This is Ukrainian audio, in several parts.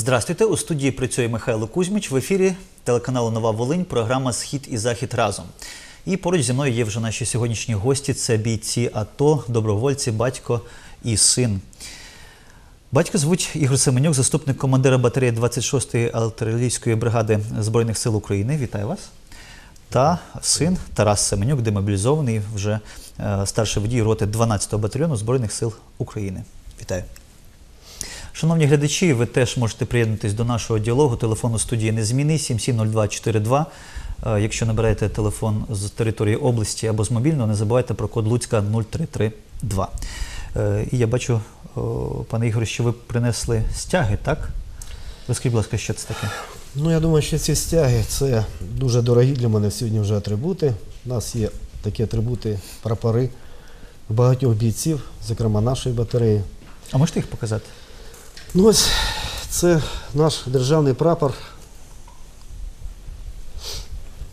Здравствуйте, у студії працює Михайло Кузьміч. В ефірі телеканалу Нова Волинь, програма Схід і Захід разом. І поруч зі мною є вже наші сьогоднішні гості. Це бійці АТО, добровольці, батько і син. Батько звуть Ігор Семенюк, заступник командира батареї 26-ї артилерійської бригади Збройних сил України. Вітаю вас. Та син Тарас Семенюк, демобілізований, вже е, старший водій роти 12-го батальйону Збройних сил України. Вітаю. Шановні глядачі, ви теж можете приєднатися до нашого діалогу. Телефон у студії незмінний 770242. Е, Якщо набираєте телефон з території області або з мобільного, не забувайте про код Луцька 0332. Е, І я бачу, пане Ігоре, що ви принесли стяги, так? Розкажіть, будь ласка, що це таке? Ну, я думаю, що ці стяги це дуже дорогі для мене сьогодні вже атрибути. У нас є такі атрибути, прапори багатьох бійців, зокрема нашої батареї. А можете їх показати? Ну ось це наш державний прапор.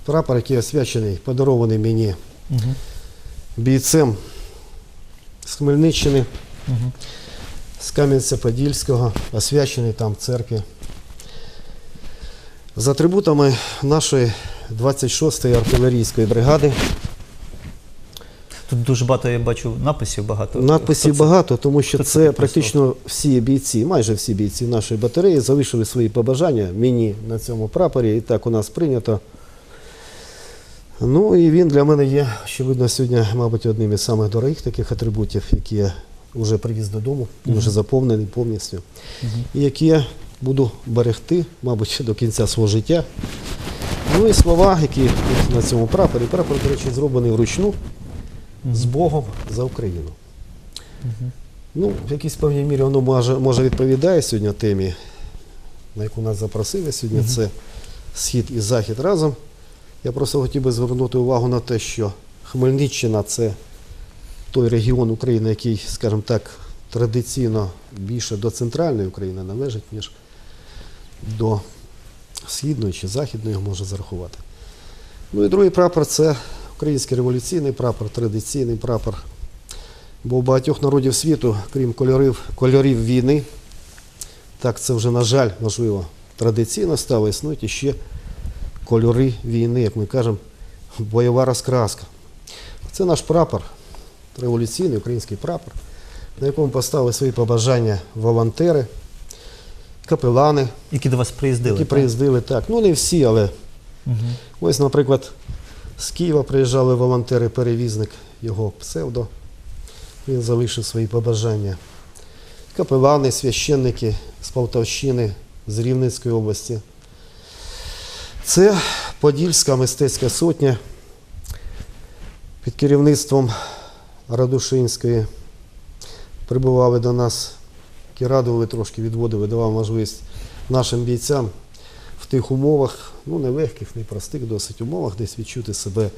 Прапор, який освячений, подарований мені Угу. бійцем з Хмельниччини, Угу. з Кам'янця-Подільського, освячений там в церкві. З атрибутами нашої 26-ї артилерійської бригади. Тут дуже багато я бачу написів багато. Надписів це? багато, тому що хто це це практично всі бійці, майже всі бійці нашої батареї залишили свої побажання мені на цьому прапорі, і так у нас прийнято. Ну і він для мене є, очевидно, сьогодні, мабуть, одним із самих дорогих таких атрибутів, які я вже привіз додому, він вже заповнений повністю, і які я буду берегти, мабуть, до кінця свого життя. Ну і слова, які на цьому прапорі. Прапор, до речі, зроблений вручну з Богом за Україну. Ну, в якійсь певній мірі воно може, може відповідає сьогодні темі, на яку нас запросили сьогодні. Це схід і захід разом. Я просто хотів би звернути увагу на те, що Хмельниччина це той регіон України, який, скажімо так, традиційно більше до центральної України належить, ніж до східної чи західної його можна зарахувати. Ну і другий прапор це український революційний прапор, традиційний прапор. Бо у багатьох народів світу, крім кольорів, кольорів війни, так це вже, на жаль, можливо, традиційно стало, існують іще кольори війни, як ми кажемо, бойова розкраска. Це наш прапор, революційний український прапор, на якому поставили свої побажання волонтери, капелани, Які до вас приїздили? які так? приїздили так. Ну, не всі, але Мгм. Ось, наприклад, з Києва приїжджали волонтери-перевізник, його псевдо. Він залишив свої побажання. Капелани, священники з Полтавщини, з Рівненської області. Це Подільська мистецька сотня під керівництвом Радушинської. Прибували до нас, радували трошки, відводили, давали можливість нашим бійцям тих умовах, ну нелегких, непростих досить умовах, десь відчути себе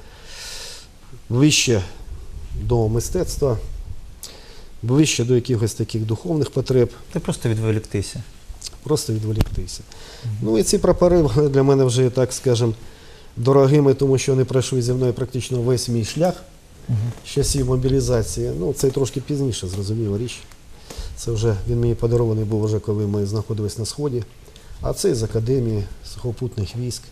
ближче до мистецтва, ближче до якихось таких духовних потреб, Ти просто відволіктися. просто відволіктися. Ну і ці прапори вони для мене вже, так скажемо, дорогими, тому що вони пройшли зі мною практично весь мій шлях з часів мобілізації. Ну, це трошки пізніше, зрозуміла річ. Це вже він мені подарований був вже, коли ми знаходились на Сході. А це з Академії сухопутних військ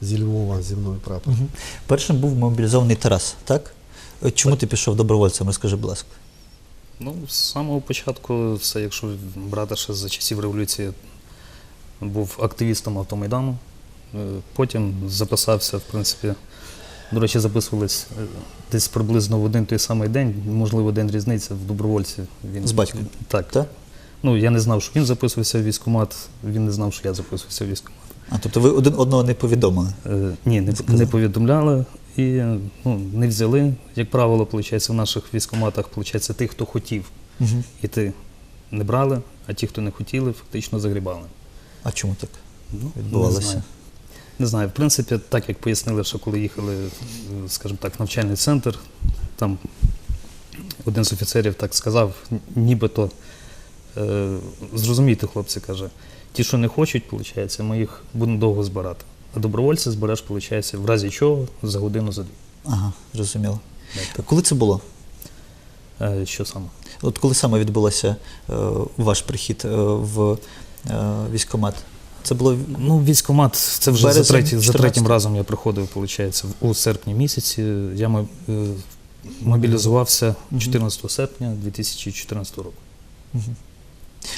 зі Львова зі мною прапор. Мгм. Першим був мобілізований Тарас, так? Е, Чому ти пішов добровольцем? Розкажи, будь ласка. Ну, з самого початку, це якщо брати ще за часів революції, був активістом автомайдану. Е, Потім записався, в принципі, до речі, записувались е, десь приблизно в один той самий день, можливо, день різниця в добровольці. Він, З батьком? Так. Так? Ну, я не знав, що він записувався в військкомат, він не знав, що я записувався в військкомат. А тобто ви один одного не повідомили? Е, ні, не, не повідомляли і ну, не взяли. Як правило, виходить, в наших військкоматах, виходить, тих, хто хотів Угу. іти, не брали, а ті, хто не хотіли, фактично загрібали. А чому так Ну, відбувалося? Не знаю. Не знаю. В принципі, так як пояснили, що коли їхали, скажімо так, в навчальний центр, там один з офіцерів так сказав, нібито зрозумійте, хлопці, каже, ті, що не хочуть, виходить, ми їх будемо довго збирати. А добровольці збереш, виходить, в разі чого за годину за дві. Ага, зрозуміло. Так. Коли це було? Е, Що саме? От коли саме відбулося е, ваш прихід е, в військкомат? Це було Ну, військкомат, це вже Березень за, третій, за третім разом я проходив, виходить, у серпні місяці. Я е, мобілізувався 14 серпня 2014 року.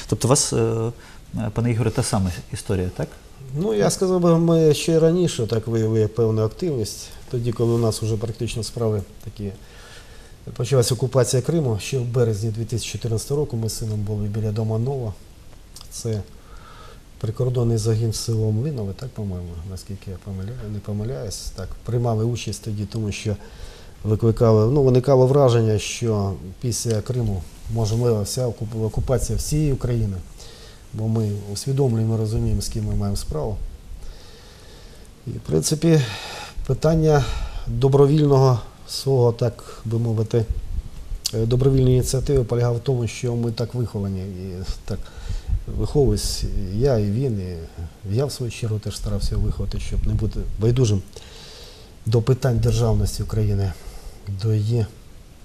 Тобто у вас, е, пане Ігоре, та сама історія, так? Ну, я сказав би, ми ще раніше так виявили певну активність. Тоді, коли у нас вже практично справи такі. Почалася окупація Криму. Ще в березні 2014 року ми з сином були біля дома Нова. Це прикордонний загін з селом Винове, так, по-моєму, наскільки я помиляю, не помиляюсь. Так, приймали участь тоді, тому що викликали, ну, виникало враження, що після Криму можлива вся окупація всієї України бо ми усвідомлюємо, розуміємо, з ким ми маємо справу. І, в принципі, питання добровільного свого, так би мовити, е, добровільної ініціативи полягав в тому, що ми так виховані і так виховуюсь і я, і він, і я в свою чергу теж старався виховати, щоб не бути байдужим до питань державності України, до її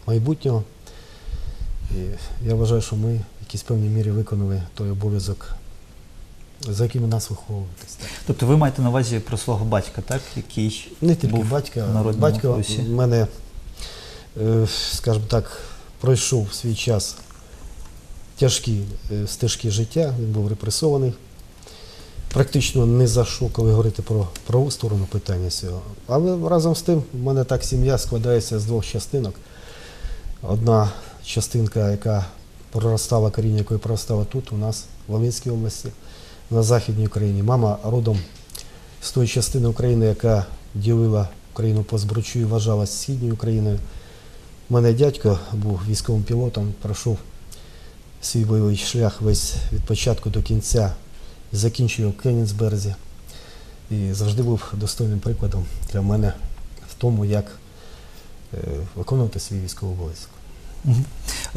майбутнього. І я вважаю, що ми в якійсь певній мірі виконали той обов'язок, за яким нас виховували. Тобто ви маєте на увазі про свого батька, так? Який Не тільки був батька, народному батько в мене, е, скажімо так, пройшов в свій час тяжкі е, стежки життя, він був репресований. Практично не за що, коли говорити про праву сторону питання цього. Але разом з тим, в мене так сім'я складається з двох частинок. Одна частинка, яка проростала, коріння якої проростала тут, у нас, в Волинській області, на Західній Україні. Мама родом з тої частини України, яка ділила Україну по збручу і вважалась Східною Україною. У мене дядько був військовим пілотом, пройшов свій бойовий шлях весь від початку до кінця, закінчив в Кенігсберзі. І завжди був достойним прикладом для мене в тому, як е, виконувати свій військовий обов'язок.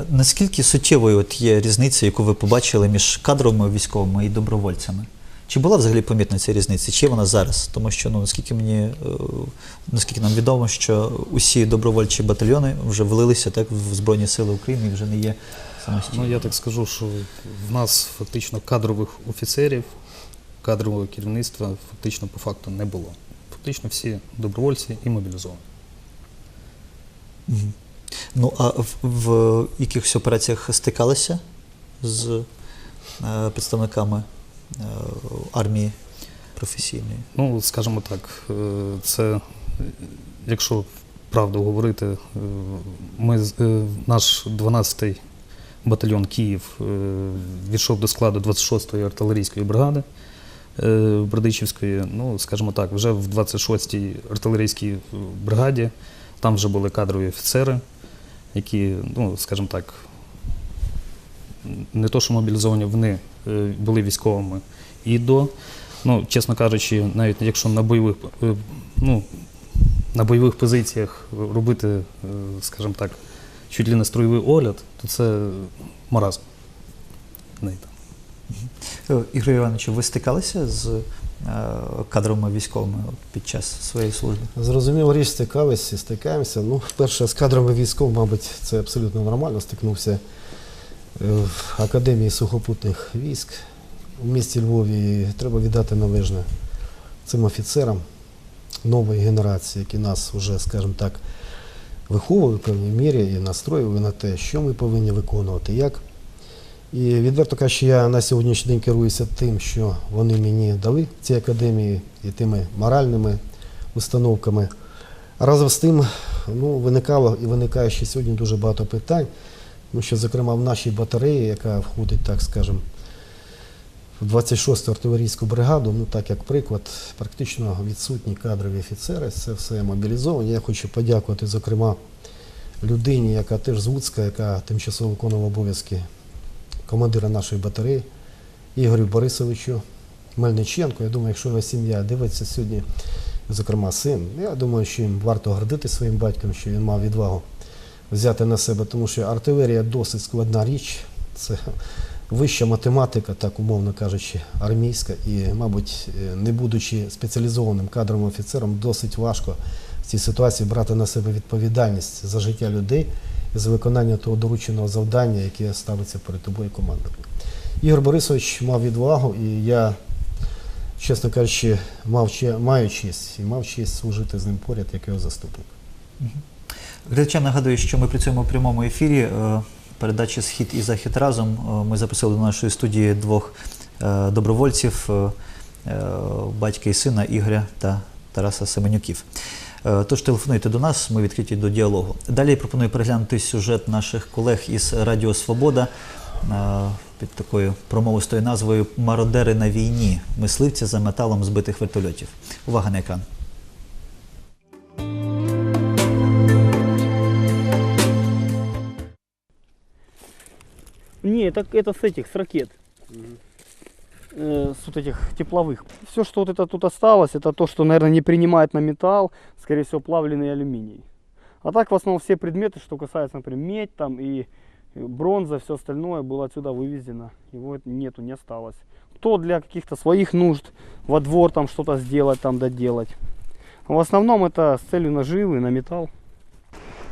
Наскільки суттєвою от є різниця, яку ви побачили між кадровими військовими і добровольцями? Чи була взагалі помітна ця різниця? Чи є вона зараз? Тому що ну наскільки мені е, наскільки нам відомо, що усі добровольчі батальйони вже влилися так в Збройні Сили України і вже не є самостійно. Ну, я так скажу, що в нас фактично кадрових офіцерів, кадрового керівництва фактично по факту не було. Фактично всі добровольці і мобілізовані. Мгм. Ну а в, в якихось операціях стикалися з е, представниками е, армії професійної? Ну, скажімо так, е, це, якщо правду говорити, е, ми, е, наш 12-й батальйон Київ війшов до складу 26-ї артилерійської бригади Бердичівської. Ну, скажімо так, вже в 26-й артилерійській бригаді там вже були кадрові офіцери, які, ну, скажімо так, не то, що мобілізовані, вони е, були військовими і до. Ну, чесно кажучи, навіть якщо на бойових, е, ну, на бойових позиціях робити, е, скажімо так, чуть ли не строєвий огляд, то це маразм. Ігор Іванович, ви стикалися з кадровими військовими під час своєї служби? Зрозуміло, річ стикалися, стикаємося. Ну, вперше з кадрами військов, мабуть, це абсолютно нормально. Стикнувся е, в Академії сухопутних військ у місті Львові. Треба віддати належне цим офіцерам нової генерації, які нас вже, скажімо так, виховували в певній мірі і настроювали на те, що ми повинні виконувати, як. І відверто кажучи, я на сьогоднішній день керуюся тим, що вони мені дали ці академії і тими моральними установками. Разом з тим ну, виникало і виникає ще сьогодні дуже багато питань, тому що, зокрема, в нашій батареї, яка входить, так скажемо, в 26-ту артилерійську бригаду, ну так як приклад, практично відсутні кадрові офіцери, це все мобілізовані. Я хочу подякувати, зокрема, людині, яка теж з Луцька, яка тимчасово виконувала обов'язки командира нашої батареї, Ігорю Борисовичу Мельниченко. Я думаю, якщо його сім'я дивиться сьогодні, зокрема син, я думаю, що їм варто гордити своїм батьком, що він мав відвагу взяти на себе, тому що артилерія досить складна річ. Це вища математика, так умовно кажучи, армійська. І, мабуть, е, не будучи спеціалізованим кадровим офіцером, досить важко в цій ситуації брати на себе відповідальність за життя людей і за виконання того дорученого завдання, яке ставиться перед тобою командою. Ігор Борисович мав відвагу, і я, чесно кажучи, мав, маю честь і мав честь служити з ним поряд як його заступник. Глядачам нагадую, що ми працюємо у прямому ефірі. е, Передачі Схід і Захід разом. Е, Ми запросили до нашої студії двох е, добровольців, батька і сина Ігоря та Тараса Семенюків. Е, Тож телефонуйте до нас, ми відкриті до діалогу. Далі я пропоную переглянути сюжет наших колег із Радіо Свобода е, під такою промовистою назвою Мародери на війні. Мисливці за металом збитих вертольотів. Увага на екран. Не, это, это с этих, с ракет. Э, с вот этих тепловых. Все, что вот это тут осталось, это то, что, наверное, не принимает на металл, скорее всего, плавленый алюминий. А так, в основном, все предметы, что касается, например, медь там и бронза, все остальное было отсюда вывезено. Его нету, не осталось. Кто для каких-то своих нужд во двор там что-то сделать, там доделать. В основном это с целью наживы на металл.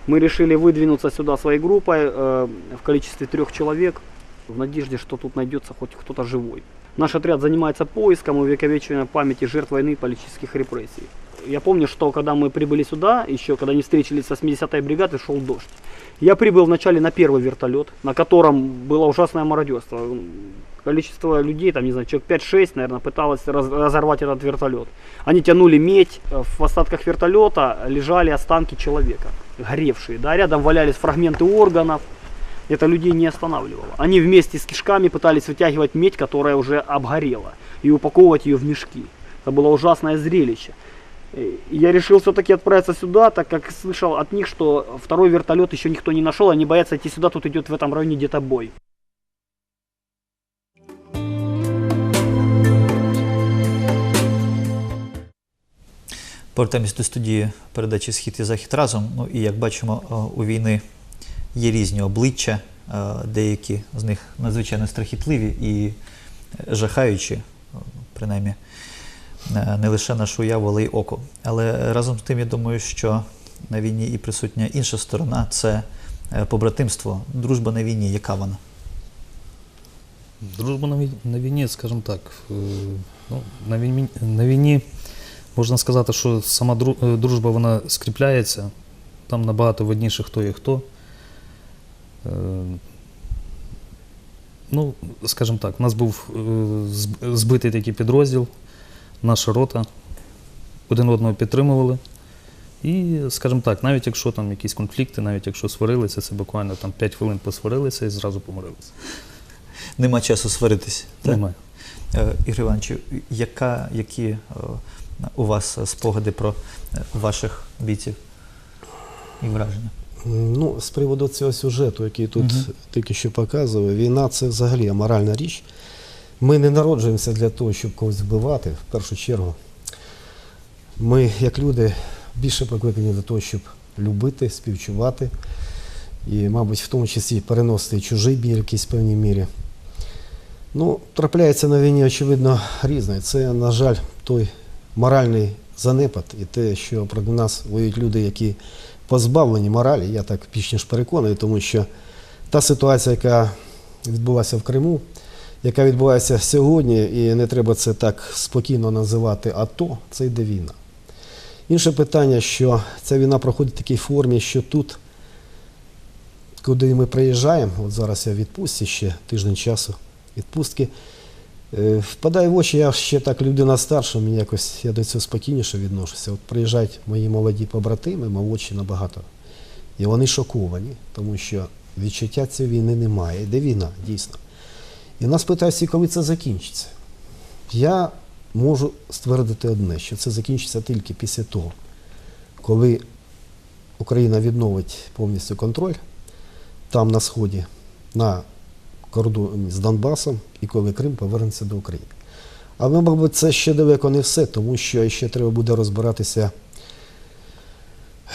Мы решили выдвинуться сюда своей группой э, в количестве трех человек в надежде, что тут найдется хоть кто-то живой. Наш отряд занимается поиском и увековечиванием памяти жертв войны и политических репрессий. Я помню, что когда мы прибыли сюда, еще когда не встретились с 80-й бригадой, шел дождь. Я прибыл вначале на первый вертолет, на котором было ужасное мародерство. Количество людей, там, не знаю, человек 5-6, наверное, пыталось раз- разорвать этот вертолет. Они тянули медь, э, в остатках вертолета лежали останки человека, горевшие. Да, рядом валялись фрагменты органов. Это людей не останавливало. Они вместе с кишками пытались вытягивать медь, которая уже обгорела, и упаковывать ее в мешки. Это было ужасное зрелище. Э, и Я решил все-таки отправиться сюда, так как слышал от них, что второй вертолет еще никто не нашел, они боятся идти сюда, тут идет в этом районе где-то бой. Повертаємось до студії передачі Схід і Захід разом. Ну і як бачимо, е, у війни є різні обличчя, е, деякі з них надзвичайно страхітливі і жахаючі, принаймні е, не лише нашу уяву, але й око. Але разом з тим, я думаю, що на війні і присутня інша сторона це е, побратимство, дружба на війні. Яка вона? Дружба на війні, скажімо так, ну, на, війні, на війні можна сказати, що сама дружба вона скріпляється. Там набагато видніше, хто є хто. Е, Ну, скажімо так, у нас був е, збитий такий підрозділ, наша рота, один одного підтримували. І, скажімо так, навіть якщо там якісь конфлікти, навіть якщо сварилися, це буквально там 5 хвилин посварилися і зразу помирилися. Нема часу сваритись. так? Немає. Е, Ігор Іванович, яка, які у вас спогади про ваших бійців і враження? Ну, з приводу цього сюжету, який тут Мгм. тільки що показував, війна це взагалі аморальна річ. Ми не народжуємося для того, щоб когось вбивати, в першу чергу. Ми, як люди, більше покликані до того, щоб любити, співчувати і, мабуть, в тому числі переносити чужий біль в певній мірі. Ну, трапляється на війні, очевидно, різне. Це, на жаль, той моральний занепад і те, що проти нас воюють люди, які позбавлені моралі, я так більш ніж переконаний, тому що та ситуація, яка відбулася в Криму, яка відбувається сьогодні, і не треба це так спокійно називати АТО, це йде війна. Інше питання, що ця війна проходить в такій формі, що тут, куди ми приїжджаємо, от зараз я в відпустці ще тиждень часу відпустки, впадає в очі, я ще так людина старша, мені якось я до цього спокійніше відношуся. От приїжджають мої молоді побратими, молодші набагато. І вони шоковані, тому що відчуття цієї війни немає. Де війна, дійсно. І нас питають, коли це закінчиться. Я можу ствердити одне, що це закінчиться тільки після того, коли Україна відновить повністю контроль там на сході, на кордоні з Донбасом, і коли Крим повернеться до України. Але, мабуть, це ще далеко не все, тому що ще треба буде розбиратися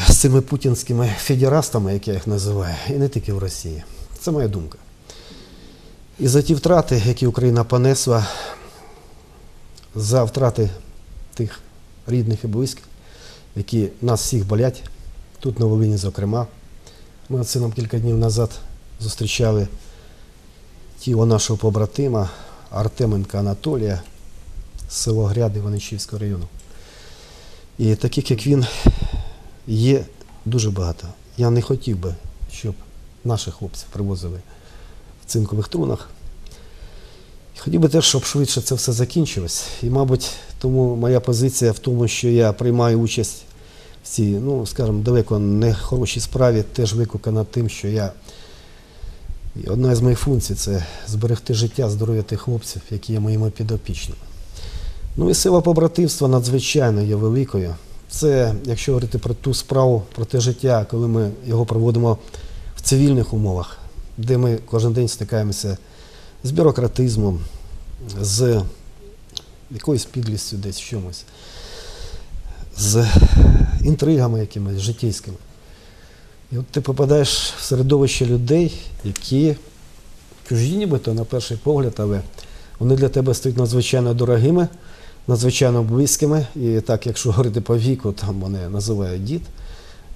з цими путінськими федерастами, як я їх називаю, і не тільки в Росії. Це моя думка. І за ті втрати, які Україна понесла, за втрати тих рідних і близьких, які нас всіх болять, тут на Волині, зокрема. Ми оце нам кілька днів назад зустрічали тіло нашого побратима Артеменка Анатолія з село Гряди Іваничівського району. І таких, як він, є дуже багато. Я не хотів би, щоб наших хлопців привозили в цинкових трунах. Хотів би теж, щоб швидше це все закінчилось. І, мабуть, тому моя позиція в тому, що я приймаю участь в цій, ну, скажімо, далеко не хорошій справі, теж викликана тим, що я. І одна з моїх функцій це зберегти життя, здоров'я тих хлопців, які є моїми підопічними. Ну і сила побратимства надзвичайно є великою. Це, якщо говорити про ту справу, про те життя, коли ми його проводимо в цивільних умовах, де ми кожен день стикаємося з бюрократизмом, з якоюсь підлістю десь чомусь, з інтригами якимись життєйськими. І от ти попадаєш в середовище людей, які чужі нібито на перший погляд, але вони для тебе стають надзвичайно дорогими, надзвичайно близькими. І так, якщо говорити по віку, там мене називають дід.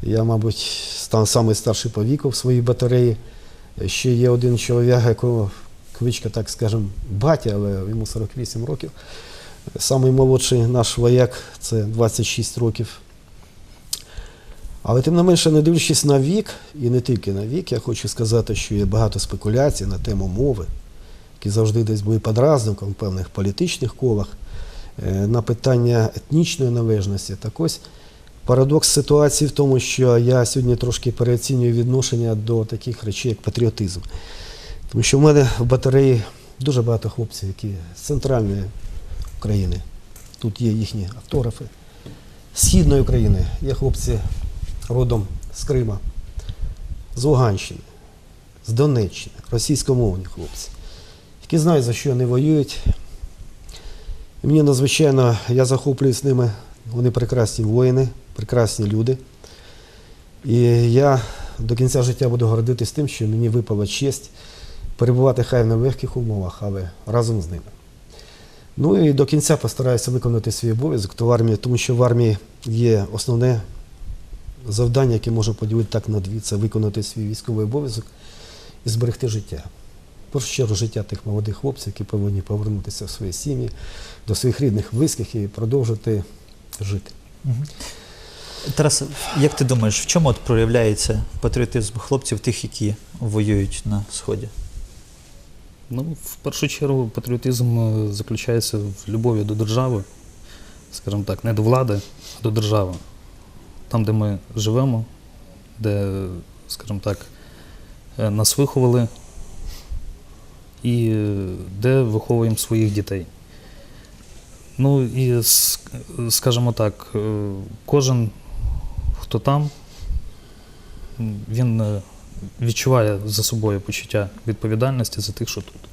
Я, мабуть, став самий старший по віку в своїй батареї. Ще є один чоловік, якого кличка, так скажемо, батя, але йому 48 років. Самий молодший наш вояк це 26 років. Але тим не менше, не дивлячись на вік, і не тільки на вік, я хочу сказати, що є багато спекуляцій на тему мови, які завжди десь були подразником в певних політичних колах, е, на питання етнічної належності. Так ось парадокс ситуації в тому, що я сьогодні трошки переоцінюю відношення до таких речей, як патріотизм. Тому що в мене в батареї дуже багато хлопців, які з центральної України. Тут є їхні автографи. Східної України є хлопці родом з Крима, з Луганщини, з Донеччини, російськомовні хлопці, які знають, за що вони воюють. І мені надзвичайно, я захоплююсь ними, вони прекрасні воїни, прекрасні люди. І я до кінця життя буду гордитись тим, що мені випала честь перебувати хай в нелегких умовах, але разом з ними. Ну і до кінця постараюся виконати свій обов'язок то в армії, тому що в армії є основне завдання, яке можу поділити так на дві, це виконати свій військовий обов'язок і зберегти життя. В першу чергу життя тих молодих хлопців, які повинні повернутися в свої сім'ї, до своїх рідних, близьких і продовжити жити. Мгм. Тарас, як ти думаєш, в чому от проявляється патріотизм хлопців, тих, які воюють на Сході? Ну, в першу чергу, патріотизм е, заключається в любові до держави, скажімо так, не до влади, а до держави. Там, де ми живемо, де, скажімо так, е, нас виховали і е, де виховуємо своїх дітей. Ну і, скажімо так, е, кожен, хто там, він відчуває за собою почуття відповідальності за тих, що тут.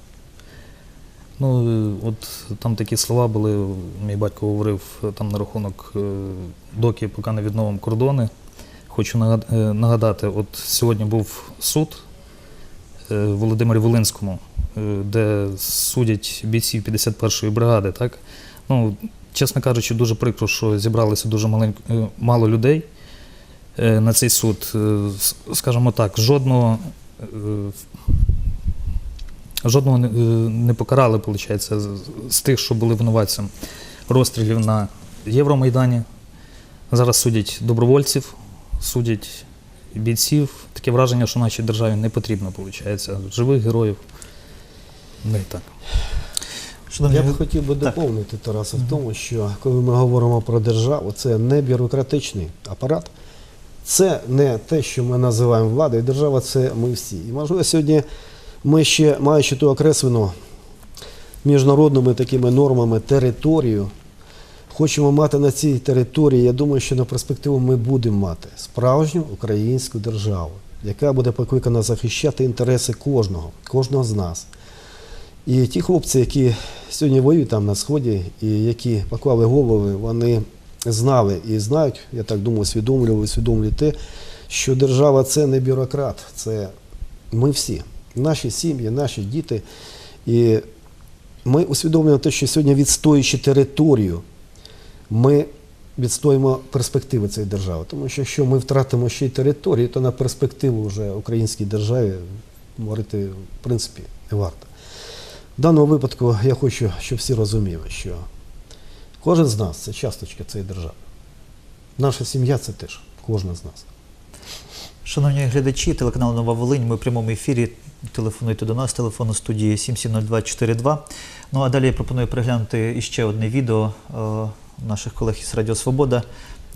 Ну, е, от там такі слова були, мій батько говорив е, там на рахунок е, доки, поки не відновимо кордони. Хочу нагадати, от сьогодні був суд в Володимирі Волинському, де судять бійців 51-ї бригади. Так? Ну, чесно кажучи, дуже прикро, що зібралося дуже маленько, мало людей на цей суд. Скажімо так, жодного, жодного не- е, не покарали, виходить, з, з тих, що були винуватцем розстрілів на Євромайдані. Зараз судять добровольців, судять бійців. Таке враження, що нашій державі не потрібно, виходить, живих героїв. Не так. Я б хотів би доповнити Тараса в тому, що коли ми говоримо про державу, це не бюрократичний апарат, це не те, що ми називаємо владою. Держава це ми всі. І можливо, сьогодні ми ще, маючи ту окреслену міжнародними такими нормами територію, хочемо мати на цій території. Я думаю, що на перспективу ми будемо мати справжню українську державу, яка буде покликана захищати інтереси кожного, кожного з нас. І ті хлопці, які сьогодні воюють там на сході, і які поклали голови, вони знали і знають, я так думаю, усвідомлювали, усвідомлюють те, що держава це не бюрократ, це ми всі, наші сім'ї, наші діти. І ми усвідомлюємо те, що сьогодні, відстоюючи територію, ми відстоїмо перспективи цієї держави. Тому що якщо ми втратимо ще й територію, то на перспективу вже українській державі говорити в принципі не варто. В даному випадку я хочу, щоб всі розуміли, що кожен з нас це часточка цієї держави. Наша сім'я це теж кожна з нас. Шановні глядачі, телеканал Нова Волинь. Ми в прямому ефірі. Телефонуйте до нас, телефон у студії 770242. Ну а далі я пропоную переглянути іще одне відео е, наших колег із Радіо Свобода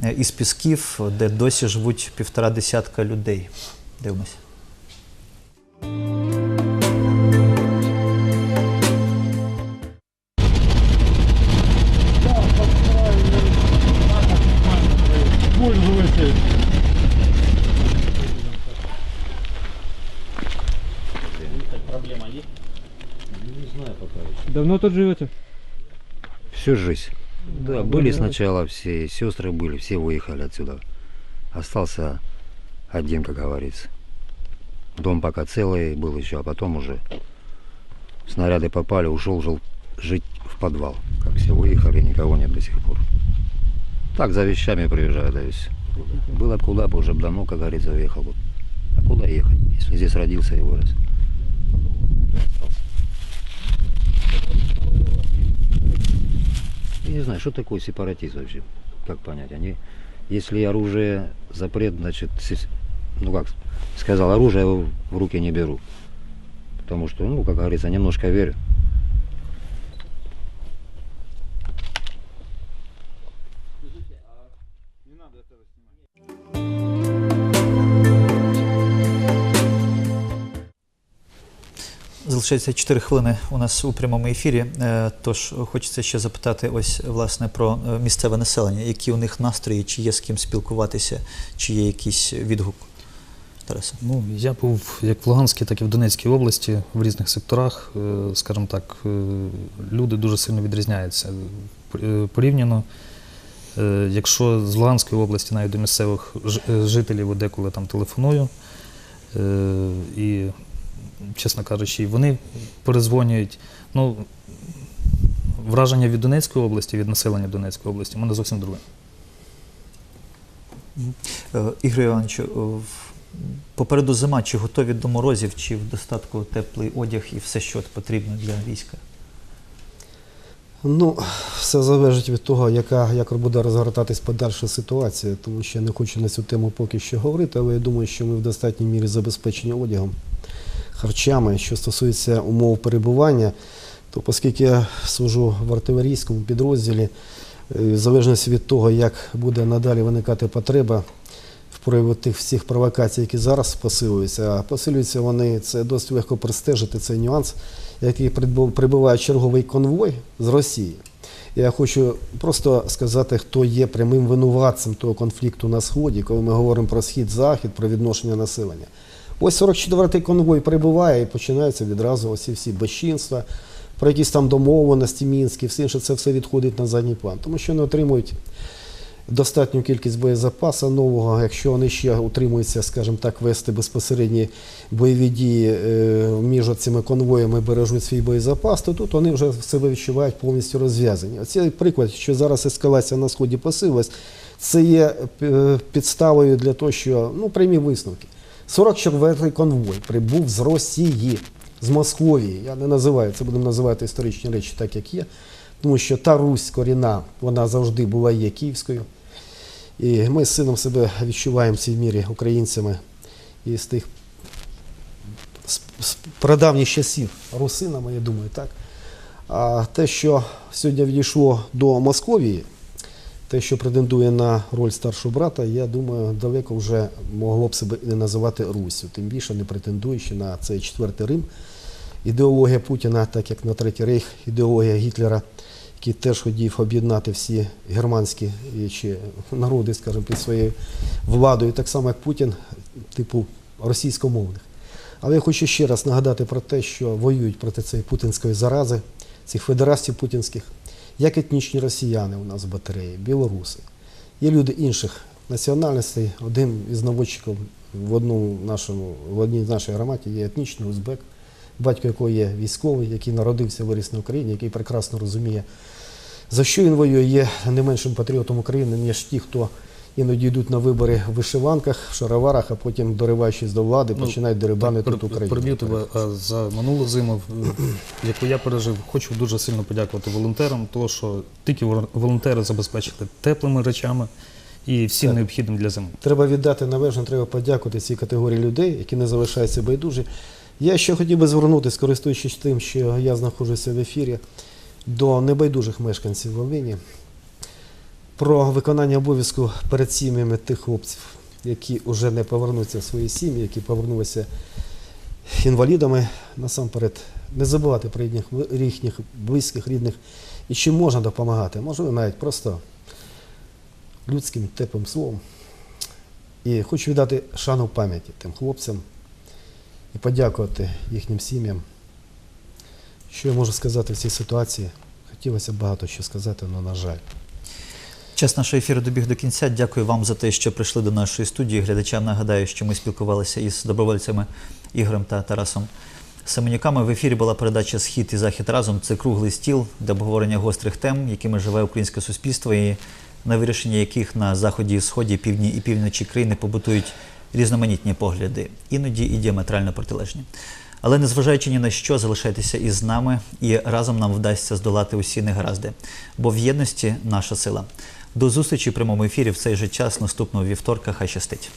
е, із Пісків, де досі живуть півтора десятка людей. Дивимося. Давно тут живете? Всю жизнь. Да, были сначала все, сестры были, все выехали отсюда. Остался один, как говорится. Дом пока целый был еще, а потом уже снаряды попали, ушел жил жить в подвал. Как все выехали, никого нет до сих пор. Так за вещами приезжаю, да всё. Было куда бы уже давно, как говорится, уехал бы. А куда ехать, если здесь родился и вырос? Я не знаю, что такое сепаратизм вообще, как понять. Они, если оружие запрет, значит, ну как сказал, оружие в руки не беру. Потому что, ну, как говорится, немножко верю. Залишається 4 хвилини у нас у прямому ефірі. Е, Тож хочеться ще запитати ось власне про е, місцеве населення, які у них настрої, чи є з ким спілкуватися, чи є якийсь відгук. Тарасе. Ну, я був як в Луганській, так і в Донецькій області в різних секторах. Е, Скажімо так, люди дуже сильно відрізняються порівняно. Якщо з Луганської області навіть до місцевих жителів деколи там телефоную, і, чесно кажучи, вони перезвонюють. Ну, враження від Донецької області, від населення Донецької області, мене зовсім друге. Е, Ігор Івановичу, е, попереду зима, чи готові до морозів, чи в достатку теплий одяг і все, що потрібно для війська? Ну, все залежить від того, яка, як буде розгортатись подальша ситуація, тому що я не хочу на цю тему поки що говорити, але я думаю, що ми в достатній мірі забезпечені одягом, харчами. Що стосується умов перебування, то оскільки я служу в артилерійському підрозділі, е, в залежності від того, як буде надалі виникати потреба в прояві тих всіх провокацій, які зараз посилюються, а посилюються вони, це досить легко простежити цей нюанс який прибуває черговий конвой з Росії. Я хочу просто сказати, хто є прямим винуватцем того конфлікту на Сході, коли ми говоримо про схід-захід, про відношення населення. Ось 44-й конвой прибуває і починаються відразу оці всі безчинства, про якісь там домовленості мінські, все інше, це все відходить на задній план, тому що не отримують достатню кількість боєзапасу нового, якщо вони ще утримуються, скажімо так, вести безпосередні бойові дії е, між цими конвоями, бережуть свій боєзапас, то тут вони вже себе відчувають повністю розв'язані. Оцей приклад, що зараз ескалація на сході посилилась, це є е, підставою для того, що ну прямі висновки. 44-й конвой прибув з Росії, з Московії. Я не називаю це, будемо називати історичні речі так, як є. Тому що та Русь корінна, вона завжди була є київською. І ми з сином себе відчуваємо в цій мірі українцями і з тих прадавніх часів русинами, я думаю, так. А те, що сьогодні відійшло до Московії, те, що претендує на роль старшого брата, я думаю, далеко вже могло б себе не називати Руссю, тим більше не претендуючи на цей четвертий Рим. Ідеологія Путіна, так як на Третій Рейх, ідеологія Гітлера, який теж хотів об'єднати всі германські чи народи, скажімо, під своєю владою, так само як Путін, типу російськомовних. Але я хочу ще раз нагадати про те, що воюють проти цієї путінської зарази, цих федерастів путінських, як етнічні росіяни у нас в батареї, білоруси. Є люди інших національностей. Один із наводчиків в одному нашому, в одній з нашій громаді є етнічний узбек, батько якого є військовий, який народився, виріс на Україні, який прекрасно розуміє, за що він воює, є не меншим патріотом України, ніж ті, хто іноді йдуть на вибори в вишиванках, в шароварах, а потім, дориваючись до влади, Ну, починають дерибани Так, тут Україну. Тебе за минулу зиму, яку я пережив, хочу дуже сильно подякувати волонтерам, тому що тільки волонтери забезпечили теплими речами і всім Так. необхідним для зими. Треба віддати належне, треба подякувати цій категорії людей, які не залишаються байдужі. Я ще хотів би звернутися, користуючись тим, що я знаходжуся в ефірі, до небайдужих мешканців Волині про виконання обов'язку перед сім'ями тих хлопців, які вже не повернуться в свої сім'ї, які повернулися інвалідами. Насамперед, не забувати про їхніх, їхніх близьких, рідних і чим можна допомагати. Можливо, навіть просто людським теплим словом. І хочу віддати шану пам'яті тим хлопцям і подякувати їхнім сім'ям. Що я можу сказати в цій ситуації? Хотілося б багато що сказати, але на жаль. Час нашого ефіру добіг до кінця. Дякую вам за те, що прийшли до нашої студії. Глядачам нагадаю, що ми спілкувалися із добровольцями Ігорем та Тарасом Семенюками. В ефірі була передача Схід і захід разом. Це круглий стіл для обговорення гострих тем, якими живе українське суспільство, і на вирішення яких на заході, і сході, півдні і півночі країни побутують різноманітні погляди, іноді і діаметрально протилежні. Але незважаючи ні на що, залишайтеся із нами, і разом нам вдасться здолати усі негаразди, бо в єдності наша сила. До зустрічі в прямому ефірі в цей же час наступного вівторка. Хай щастить.